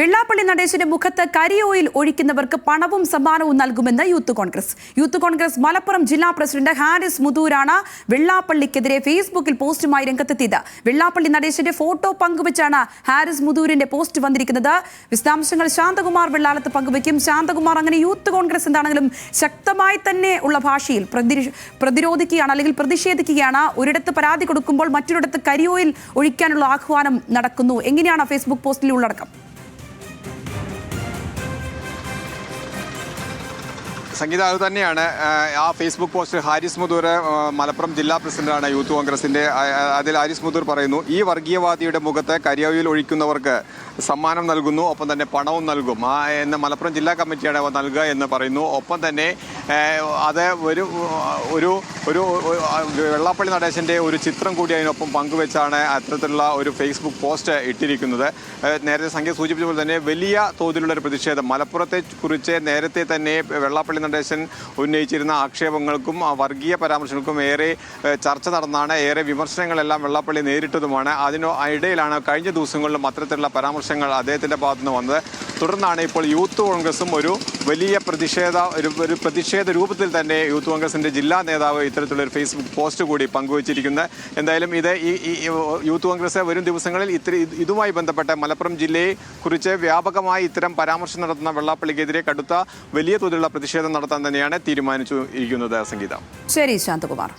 വെള്ളാപ്പള്ളി നടേശന്റെ മുഖത്ത് കരിയോയിൽ ഒഴിക്കുന്നവർക്ക് പണവും സമ്മാനവും നൽകുമെന്ന് youth congress. Youth congress Malappuram ജില്ലാ പ്രസിഡന്റ് ഹാരിസ് മുതൂരാണ് വെള്ളാപ്പള്ളിക്കെതിരെ ഫേസ്ബുക്കിൽ പോസ്റ്റുമായി രംഗത്തെത്തിയത്. വെള്ളാപ്പള്ളി നടേശന്റെ ഫോട്ടോ പങ്കുവച്ചാണ് ഹാരിസ് മുതൂരിന്റെ പോസ്റ്റ് വന്നിരിക്കുന്നത്. വിശദാംശങ്ങൾ ശാന്തകുമാർ വെള്ളാലത്ത് പങ്കുവയ്ക്കും. ശാന്തകുമാർ അങ്ങനെ യൂത്ത് കോൺഗ്രസ് എന്താണെങ്കിലും ശക്തമായി തന്നെ ഉള്ള ഭാഷയിൽ പ്രതിരി- പ്രതിരോധിക്കുകയാണ് അല്ലെങ്കിൽ പ്രതിഷേധിക്കുകയാണ്. ഒരിടത്ത് പരാതി കൊടുക്കുമ്പോൾ മറ്റൊരിടത്ത് കരിയോയിൽ ഒഴിക്കാനുള്ള ആഹ്വാനം നടക്കുന്നു. എങ്ങനെയാണ് ഫേസ്ബുക്ക് പോസ്റ്റിൽ ഉള്ളടക്കം? സംഗീത അത് തന്നെയാണ്. ആ, ഫേസ്ബുക്ക് പോസ്റ്റ് ഹാരിസ് മുതൂർ മലപ്പുറം ജില്ലാ പ്രസിഡന്റാണ് യൂത്ത് കോൺഗ്രസിന്റെ അതിൽ ഹാരിസ് മുതൂർ പറയുന്നു ഈ വർഗീയവാദിയുടെ മുഖത്ത് കരിയാവിയിൽ ഒഴിക്കുന്നവർക്ക് സമ്മാനം നൽകുന്നു ഒപ്പം തന്നെ പണവും നൽകും. ആ എന്ന് മലപ്പുറം ജില്ലാ കമ്മിറ്റിയാണ് നൽകുക എന്ന് പറയുന്നു. ഒപ്പം തന്നെ അത് ഒരു ഒരു ഒരു വെള്ളാപ്പള്ളി നടേശന്റെ ഒരു ചിത്രം കൂടി അതിനൊപ്പം പങ്കുവെച്ചാണ് അത്തരത്തിലുള്ള ഒരു ഫേസ്ബുക്ക് പോസ്റ്റ് ഇട്ടിരിക്കുന്നത്. നേരത്തെ സംഖ്യ സൂചിപ്പിച്ച പോലെ തന്നെ വലിയ തോതിലുള്ള ഒരു പ്രതിഷേധം. മലപ്പുറത്തെ കുറിച്ച് നേരത്തെ തന്നെ വെള്ളാപ്പള്ളി നടേശൻ ഉന്നയിച്ചിരുന്ന ആക്ഷേപങ്ങൾക്കും വർഗീയ പരാമർശങ്ങൾക്കും ഏറെ ചർച്ച നടന്നാണ് ഏറെ വിമർശനങ്ങളെല്ലാം വെള്ളാപ്പള്ളി നേരിട്ടതുമാണ്. അതിനോ ഇടയിലാണ് കഴിഞ്ഞ ദിവസങ്ങളിലും അത്തരത്തിലുള്ള പരാമർശങ്ങൾ അദ്ദേഹത്തിന്റെ ഭാഗത്തുനിന്ന് വന്നത്. തുടർന്നാണ് ഇപ്പോൾ യൂത്ത് കോൺഗ്രസും ഒരു വലിയ പ്രതിഷേധ ഒരു ഒരു പ്രതിഷേധ രൂപത്തിൽ തന്നെ യൂത്ത് കോൺഗ്രസിന്റെ ജില്ലാ നേതാവ് ഇത്തരത്തിലുള്ള ഒരു ഫേസ്ബുക്ക് പോസ്റ്റ് കൂടി പങ്കുവച്ചിരിക്കുന്നത് എന്തായാലും ഇത് ഈ യൂത്ത് കോൺഗ്രസ് വരും ദിവസങ്ങളിൽ ഇത്ര ഇതുമായി ബന്ധപ്പെട്ട മലപ്പുറം ജില്ലയെ കുറിച്ച് വ്യാപകമായി ഇത്തരം പരാമർശം നടത്തുന്ന വെള്ളാപ്പള്ളിക്കെതിരെ കടുത്ത വലിയ തോതിലുള്ള പ്രതിഷേധം നടത്താൻ തന്നെയാണ് തീരുമാനിച്ചു ഇരിക്കുന്നത് സംഗീത. ശരി ശാന്തകുമാർ.